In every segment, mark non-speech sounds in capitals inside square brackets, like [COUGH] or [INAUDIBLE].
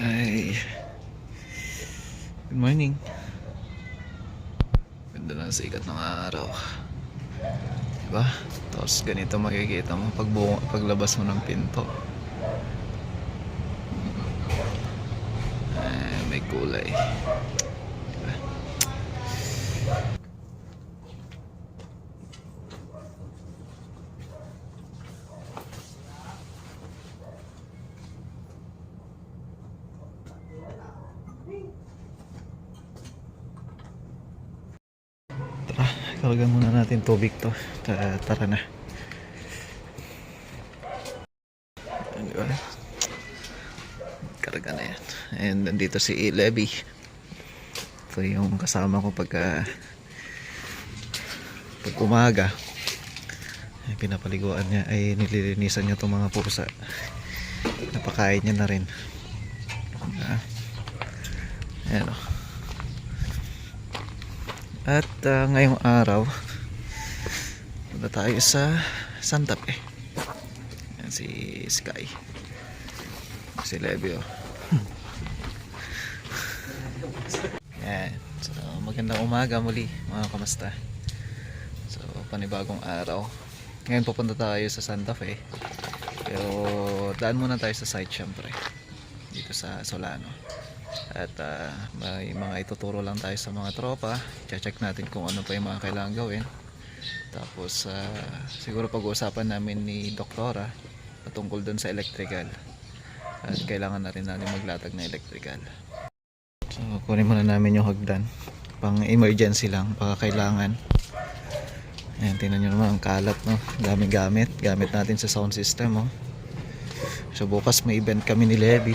Ay. Good morning. Ganda ng sikat ng araw. Diba? Tapos ganito makikita mo pag paglabas mo ng pinto. Ay, may kulay. Diba? Tara, kargan muna natin tubig to. Tara, tara na. Di ba? Karga na yan. And nandito si Levy. Ito yung kasama ko pagka pag umaga. Pinapaliguan niya ay nililinisan niya itong mga pusa. Napakain niya na rin. Ah. Ayan o. At ah, ngayong araw, punta tayo sa Santa Fe. Yan si Sky. Si Levy oh. [LAUGHS] Yan. So, magandang umaga muli mga kamusta. So, panibagong araw. Ngayon pupunta tayo sa Santa Fe. Pero daan muna tayo sa site syempre. Dito sa Solano. At ah, may mga ituturo lang tayo sa mga tropa. Check natin kung ano pa yung mga kailangan gawin. Tapos ah, siguro pag-uusapan namin ni Doktora patungkol dun sa electrical. At kailangan na rin natin maglatag na electrical. So kunin muna namin yung hagdan. Pang emergency lang, baka kailangan. Ayan, tingnan nyo naman ang kalat, no? Daming gamit. Gamit natin sa sound system, oh. So bukas may event kami ni Levy.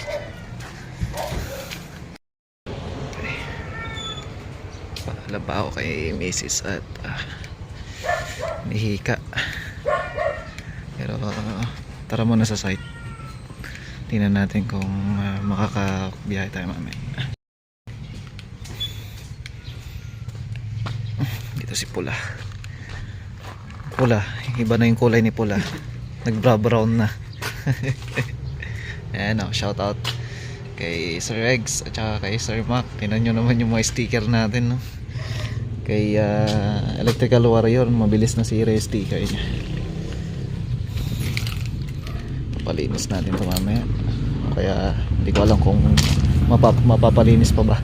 Pa ako kay Mrs. at ah, nihika. Pero ah, tara muna sa site. Tingnan natin kung ah, makakabiyahe tayo mamaya. Dito si Pula. Pula, iba na yung kulay ni Pula. Nag-brown na. [LAUGHS] Ayan o, shout out kay Sir Rex at saka kay Sir Mac. Tingnan nyo naman yung mga sticker natin. No? Kay ah, Electrical Warrior, mabilis na sira yung sticker niya. Papalinis natin ito mamaya. Kaya hindi ko alam kung mapap mapapalinis pa ba.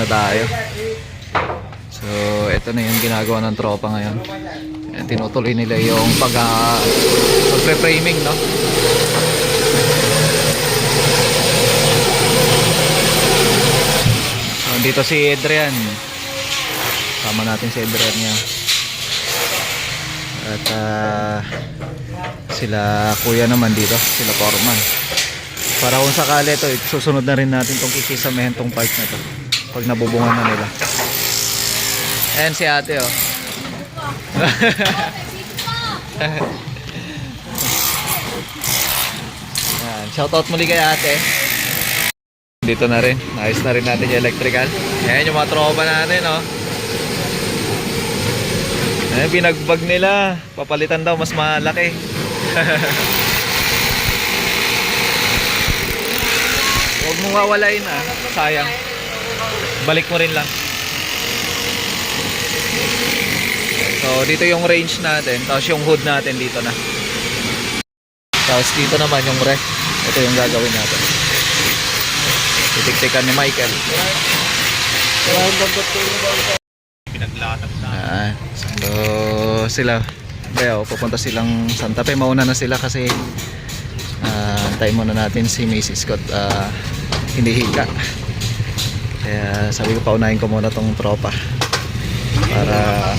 Na tayo. So, ito na yung ginagawa ng tropa ngayon. Ayan, tinutuloy nila yung pag uh, pagpe-framing, no? So, dito si Adrian. Sama natin si Adrian niya. At ah, sila kuya naman dito, sila Foreman. Para kung sakali ito, susunod na rin natin itong kikisamahin tong part na to. Pag nabubungan na nila. Ayan si ate oh. [LAUGHS] Ayan, shoutout muli kay ate. Dito na rin. Ayos na rin natin yung electrical. Ayan yung mga tropa natin oh. Eh, binagbag nila. Papalitan daw, mas malaki. [LAUGHS] Huwag mong wawalain ah. Sayang. Balik mo rin lang. So, dito yung range natin. Tapos yung hood natin dito na. Tapos dito naman yung ref. Ito yung gagawin natin. Titiktikan ni Michael. Pinaglatag na. Ah, so sila Bayo, pupunta silang Santa Fe. Mauna na sila kasi ah antay muna natin si Mrs. Scott ah, hindi hika. Kaya sabi ko paunahin ko muna tong tropa para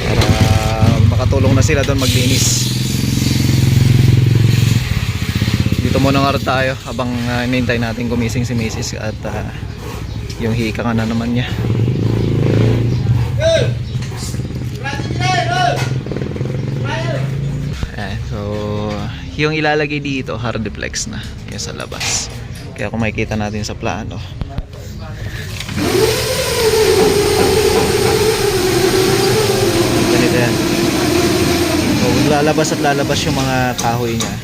para makatulong na sila doon maglinis. Dito muna nga tayo habang uh, inintay natin gumising si Mrs. at ah, yung hika nga na naman niya. Eh, so, yung ilalagay dito, hardiplex na. Yung sa labas. Kaya kung makikita natin sa plano. Ganito yan. So, lalabas at lalabas yung mga kahoy niya.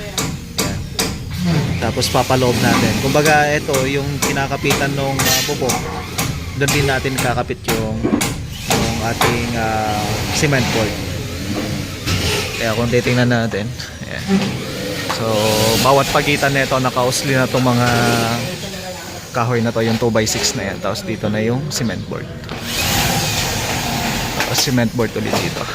Yan. Tapos papaloob natin. Kumbaga, ito, yung kinakapitan ng uh, bubong, doon din natin kakapit yung, yung ating ah, cement board. Kaya kung titingnan natin, ayan. So, bawat pagitan nito nakausli na itong mga kahoy na to, yung 2x6 na yan. Tapos dito na yung cement board. Tapos cement board ulit dito.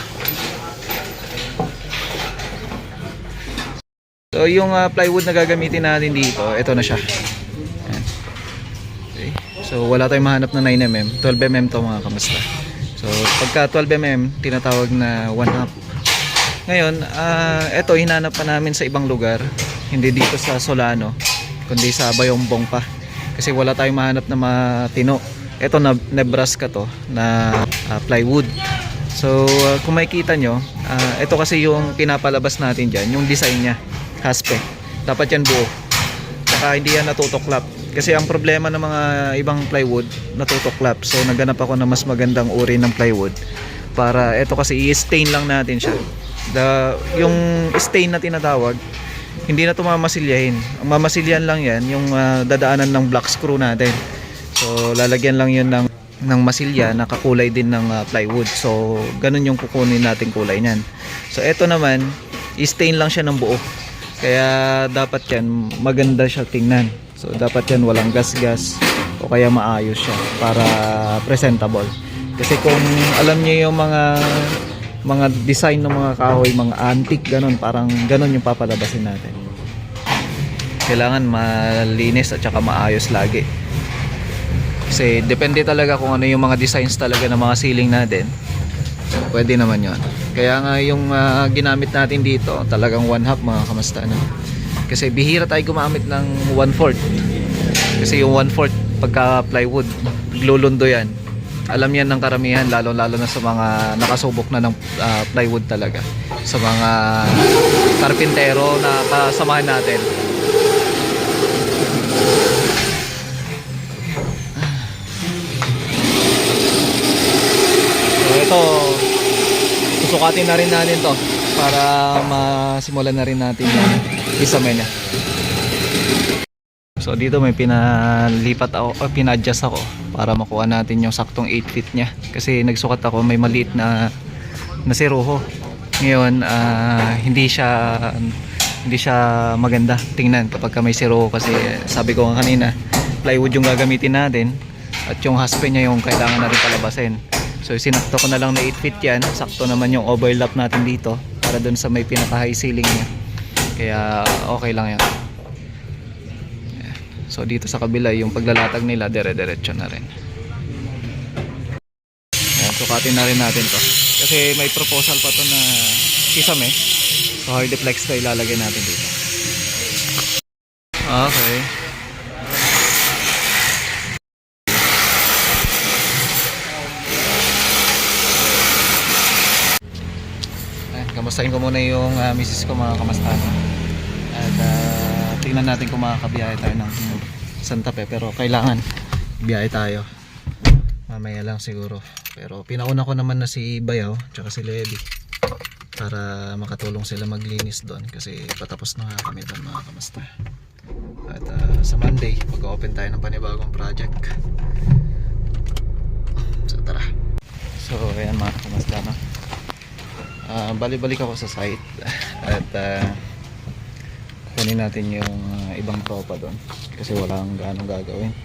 So, yung ah, plywood na gagamitin natin dito, ito na siya. Ayan. Okay. So, wala tayong mahanap na 9mm. 12mm to mga kamusta. So, pagka 12mm, tinatawag na 1 half. Ngayon, ah eto hinanap pa namin sa ibang lugar, hindi dito sa Solano, kundi sa Bayombong pa. Kasi wala tayong mahanap na matino. Ito na Nebraska to na ah, plywood. So, ah, kung makikita nyo, ah, ito kasi yung pinapalabas natin dyan, yung design niya, haspe. Dapat yan buo. Saka hindi yan natutuklap. Kasi ang problema ng mga ibang plywood, natutuklap. So, naghanap ako ng mas magandang uri ng plywood para ito kasi i-stain lang natin siya. The, yung stain na tinatawag, hindi na ito mamasilyahin. Ang mamasilyan lang yan, yung ah, dadaanan ng black screw natin. So, lalagyan lang yun ng, ng masilya na kakulay din ng ah, plywood. So, ganun yung kukunin natin kulay niyan. So, ito naman, i-stain lang siya ng buo. Kaya dapat yan, maganda siya tingnan. So, dapat yan walang gas-gas o kaya maayos siya para presentable. Kasi kung alam niyo yung mga mga design ng mga kahoy, mga antique ganun, parang ganun yung papalabasin natin. Kailangan malinis at saka maayos lagi. Kasi depende talaga kung ano yung mga designs talaga ng mga ceiling natin. Pwede naman yon. Kaya nga yung ah, ginamit natin dito, talagang one half mga kamusta na. Kasi bihira tayo gumamit ng one fourth. Kasi yung one fourth pagka plywood, lulundo yan. Alam yan ng karamihan, lalo-lalo na sa mga nakasubok na ng ah, plywood talaga. Sa mga karpintero na kasamahan natin. So ito, susukatin na rin natin to para masimulan na rin natin yung isame niya. So dito may pinalipat ako, o pina-adjust ako para makuha natin yung saktong 8 feet niya. Kasi nagsukat ako may maliit na na siruho. Ngayon, ah, hindi siya hindi siya maganda tingnan kapag ka may siruho kasi sabi ko nga kanina, plywood yung gagamitin natin at yung haspe niya yung kailangan natin palabasin. So sinakto ko na lang na 8 feet yan. Sakto naman yung overlap natin dito para dun sa may pinaka high ceiling niya. Kaya okay lang yan. So dito sa kabila yung paglalatag nila dire-diretso na rin. Ayan, sukatin na rin natin to. Kasi may proposal pa to na kisame. So hardiplex to ilalagay natin dito. Okay. Ayan, kamustahin ko muna yung uh, misis ko mga kamastan. At ah, tingnan natin kung makakabiyahe tayo ng Santa Fe pero kailangan biyahe tayo. mamaya lang siguro. Pero pinauna ko naman na si Bayaw tsaka si Levi para makatulong sila maglinis doon kasi patapos na kami doon mga kamasta. At ah, sa Monday, mag-open tayo ng panibagong project. So tara. So ayan mga kamasta no. Ah, bali-balik ako sa site [LAUGHS] at uh, kunin natin yung ah, ibang tropa doon kasi wala akong gaano gagawin.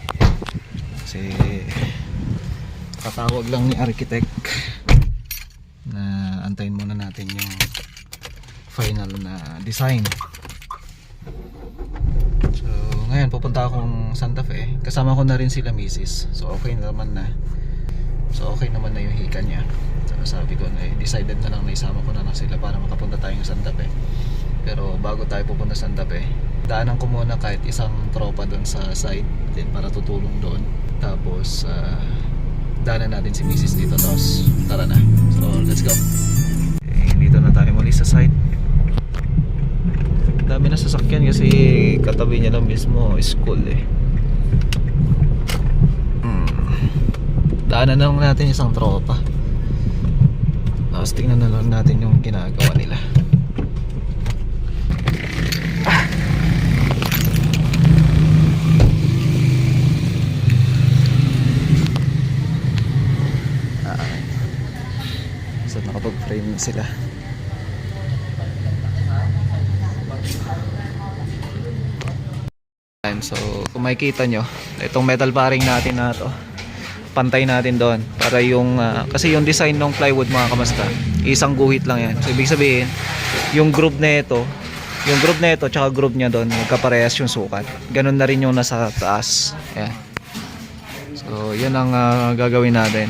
Kasi tatawag lang ni architect na antayin muna natin yung final na design. So ngayon pupunta akong Santa Fe. Kasama ko na rin sila misis. So okay naman na. So okay naman na yung hika niya. So sabi ko na eh, decided na lang na isama ko na lang sila para makapunta tayong Santa Fe pero bago tayo pupunta sa Santa Fe daanan ko muna kahit isang tropa doon sa site din para tutulong doon. Tapos ah, daanan natin si Mrs. dito tapos tara na. So let's go. Okay, dito na tayo muli sa site. Dami na sasakyan kasi katabi niya lang mismo school eh. Hmm. daanan na lang natin isang tropa. Tapos tingnan na lang natin yung ginagawa nila Ah. Na sila. So kung makikita nyo, itong metal paring natin na to, pantay natin doon para yung ah, kasi yung design ng plywood mga kamasta isang guhit lang yan. So ibig sabihin yung group na ito yung group na ito tsaka group niya doon magkaparehas yung sukat. Ganun na rin yung nasa taas. Yan so yun ang ah, gagawin natin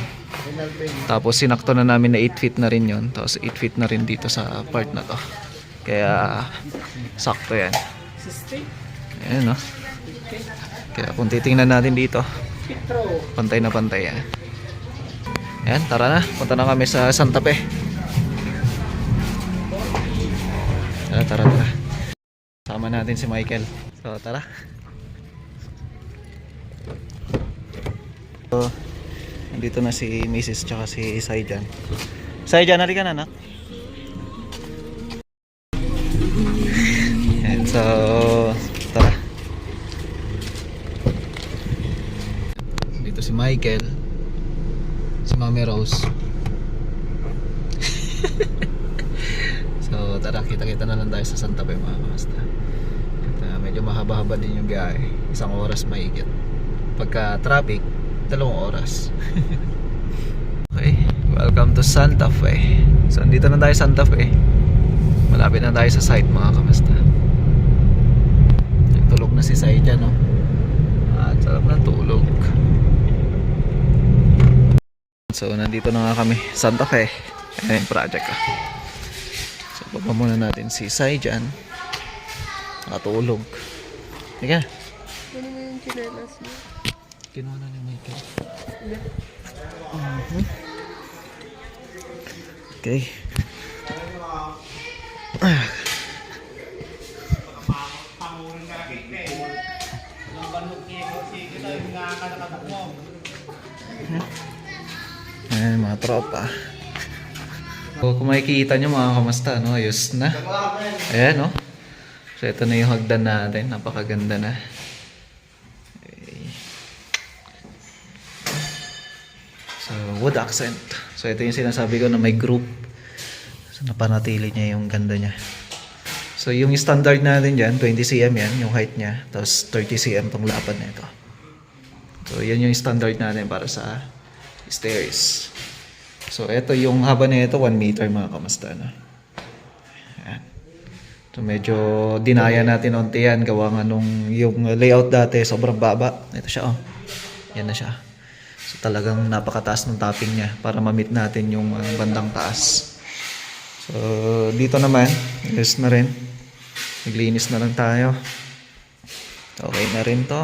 tapos sinakto na namin na 8 feet na rin yun. Tapos 8 feet na rin dito sa part na to. Kaya sakto yan. Ayan no. Kaya kung titingnan natin dito, pantay na pantay yan. Ayan, tara na. Punta na kami sa Santa Fe. Tara, tara, tara. Sama natin si Michael. So, tara. So, Nandito na si Mrs. tsaka si Saijan. Saijan, halika na anak. And so, tara. Dito si Michael. Si Mami Rose. [LAUGHS] so, tara, kita-kita na lang tayo sa Santa Fe mga kamasta. At, uh, medyo mahaba-haba din yung biyahe. Isang oras mahigit. Pagka traffic, dalawang oras. [LAUGHS] okay, welcome to Santa Fe. So, andito na tayo sa Santa Fe. Malapit na tayo sa site mga kamasta. Nagtulog na si Sai dyan, no? At sarap na tulog. So, nandito na nga kami. Santa Fe. Ayan yung project, ah. So, baba muna natin si Sai dyan. Nakatulog. Teka. Ano na yung chinelas mo? Kinuha na ni Michael. Hindi. Mhm. Okay. Ah. Ayan mga tropa. So, kung makikita nyo mga kamasta, no? ayos na. Ayan, no? So, ito na yung hagdan natin. Napakaganda na. So, wood accent. So, ito yung sinasabi ko na may group. So, napanatili niya yung ganda niya. So, yung standard natin dyan, 20 cm yan, yung height niya. Tapos, 30 cm tong lapad na ito. So, yan yung standard natin para sa stairs. So, ito yung haba na ito, 1 meter mga kamasta na. Ayan. So, medyo dinaya natin onti yan. Gawa nga nung yung layout dati, sobrang baba. Ito siya, oh. Yan na siya. So talagang napakataas ng topping niya para ma-meet natin yung uh, bandang taas. So dito naman, yes na rin. Naglinis na lang tayo. Okay na rin to.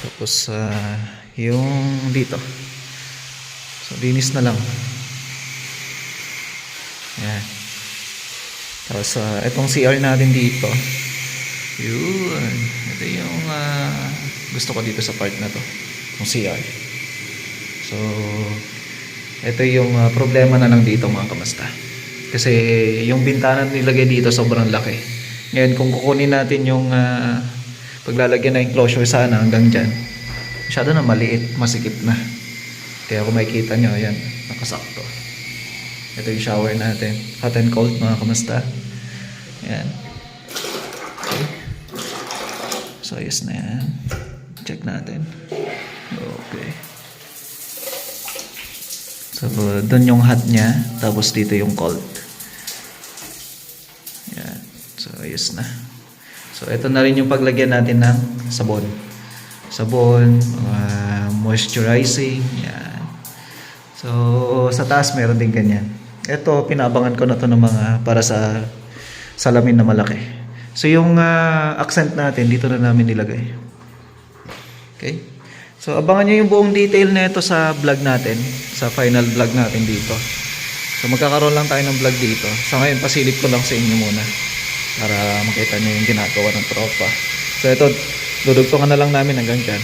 Tapos uh, yung dito. So linis na lang. Yan. Tapos uh, itong CR natin dito. Yun. Ito yung uh, gusto ko dito sa part na to. Yung CR. So, ito yung ah, problema na lang dito mga kamasta. Kasi yung bintana nilagay dito sobrang laki. Ngayon kung kukunin natin yung ah, paglalagyan na enclosure sana hanggang dyan, masyado na maliit, masikip na. Kaya kung makikita nyo, ayan, nakasakto. Ito yung shower natin. Hot and cold mga kamasta. Ayan. Okay. So, ayos na yan. Check natin. Okay. So, doon yung hot niya. Tapos dito yung cold. Yan. So, ayos na. So, ito na rin yung paglagyan natin ng sabon. Sabon, uh, moisturizing, yan. So, sa taas meron din ganyan. Ito, pinabangan ko na to ng mga para sa salamin na malaki. So, yung ah, accent natin, dito na namin nilagay. Okay? So, abangan nyo yung buong detail na ito sa vlog natin, sa final vlog natin dito. So, magkakaroon lang tayo ng vlog dito. Sa ngayon, pasilip ko lang sa inyo muna para makita nyo yung ginagawa ng tropa. So, ito, dudugtungan na lang namin hanggang dyan.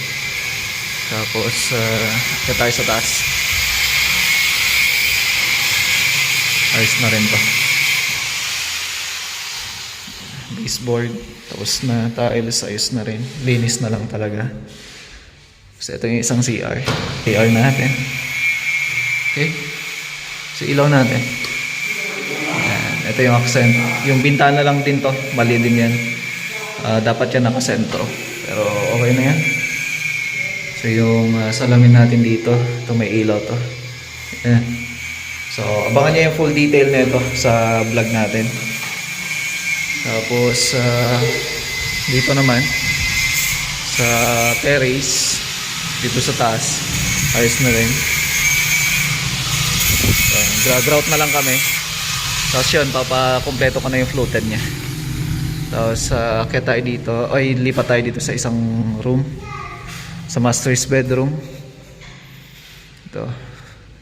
Tapos, uh, tayo sa taas. Ayos na rin to. Baseboard. Tapos na tiles. Ayos na rin. Linis na lang talaga. So, ito yung isang CR. CR natin. Okay. So, ilaw natin. Ayan. Ito yung accent. Yung bintana lang din to. Mali din yan. Ah, dapat yan nakasentro. Pero okay na yan. So, yung ah, salamin natin dito. Ito may ilaw to. Ayan. So, abangan nyo yung full detail na ito sa vlog natin. Tapos, ah, dito naman, sa terrace, dito sa taas, ayos na rin. So, gra-grout na lang kami. Tapos yun, papakompleto ko na yung floated niya. Tapos, uh, kaya tayo dito, ay lipat tayo dito sa isang room. Sa master's bedroom. Ito.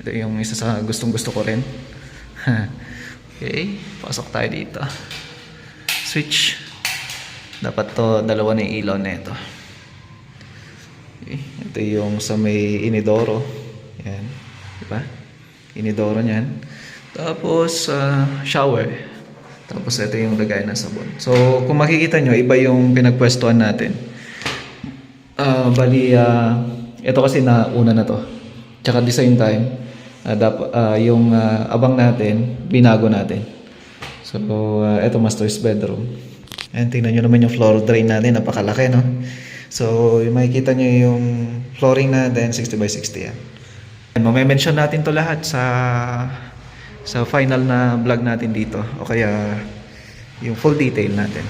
Ito yung isa sa gustong gusto ko rin. [LAUGHS] okay, pasok tayo dito. Switch. Dapat to, dalawa na yung ilaw na ito. Okay, ito yung sa may inidoro. Yan. Diba? Inidoro niyan. Tapos, ah, shower. Tapos, ito yung lagay ng sabon. So, kung makikita nyo, iba yung pinagpwestuhan natin. Ah, bali, ah, ito kasi na una na to. Tsaka same time, ah, dap- ah, yung ah, abang natin, binago natin. So, ah, ito master's bedroom. Ayan, tingnan nyo naman yung floor drain natin, napakalaki, no? So, yung makikita nyo yung flooring natin, 60 by 60 yan. And Mame-mention natin to lahat sa sa final na vlog natin dito o kaya yung full detail natin.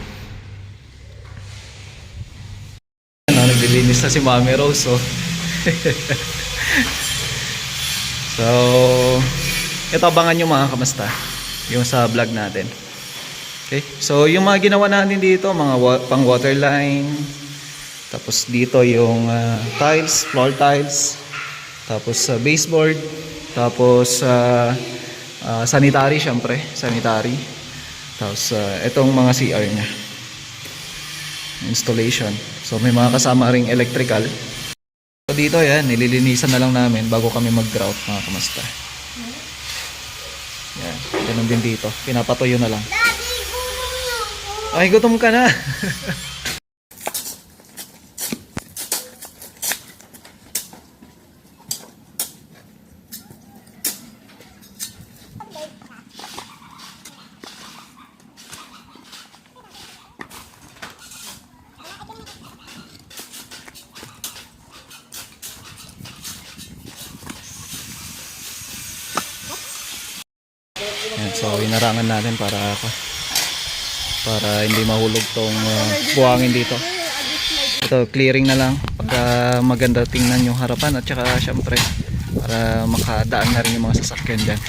Ano, naglilinis na si Mami Rose, oh. [LAUGHS] so, ito abangan nyo mga kamasta yung sa vlog natin. Okay? So, yung mga ginawa natin dito, mga wa- pang waterline, tapos dito yung ah, tiles, floor tiles, tapos sa baseboard, tapos sa sanitary syempre, sanitary. Tapos ah, itong mga CR niya. Installation. So may mga kasama ring electrical. So dito yan, nililinisan na lang namin bago kami mag-grout mga kamasta. Yan, ganun din dito. Pinapatuyo na lang. Ay, gutom ka na. [LAUGHS] Yan, so inarangan natin para ako para hindi mahulog tong uh, buhangin dito. Ito clearing na lang pagka maganda tingnan yung harapan at saka syempre para makadaan na rin yung mga sasakyan dyan.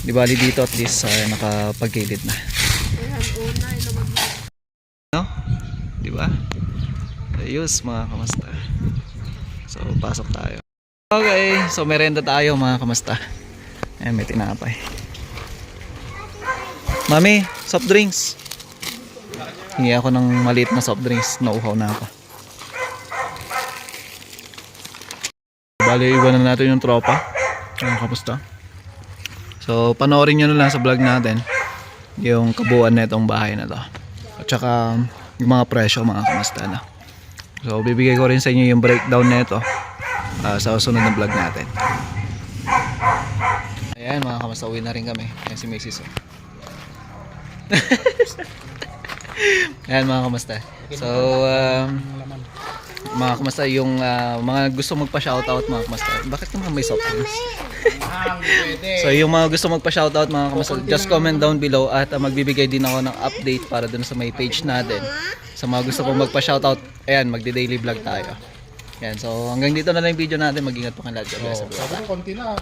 Di bali dito at least uh, nakapagilid na. No? Di ba? Ayos mga kamasta. So pasok tayo. Okay, so merenda tayo mga kamasta. Ayan, may tinapay. Mami, soft drinks. Hingi ako ng maliit na soft drinks. Nauhaw na ako. Bali, iwanan natin yung tropa. Ano, kamusta? So, panoorin nyo na lang sa vlog natin yung kabuuan na itong bahay na to. At saka, yung mga presyo, mga kamusta na. So, bibigay ko rin sa inyo yung breakdown na ito ah, sa susunod na vlog natin. Ayan, mga kamusta, uwi na rin kami. Ayan si Macy's. oh. [LAUGHS] Ayan, mga kamusta. So, um, mga kamusta yung ah, mga gusto magpa-shoutout mga kamusta. Bakit naman may soft drinks? so yung mga gusto magpa-shoutout mga kamusta, just comment down below at ah, magbibigay din ako ng update para dun sa may page natin. Sa mga gusto kong magpa-shoutout, ayan, magdi-daily vlog tayo. Ayan, so hanggang dito na lang yung video natin. Mag-ingat po kayo lahat. God bless everyone. Sabi ko, konti na.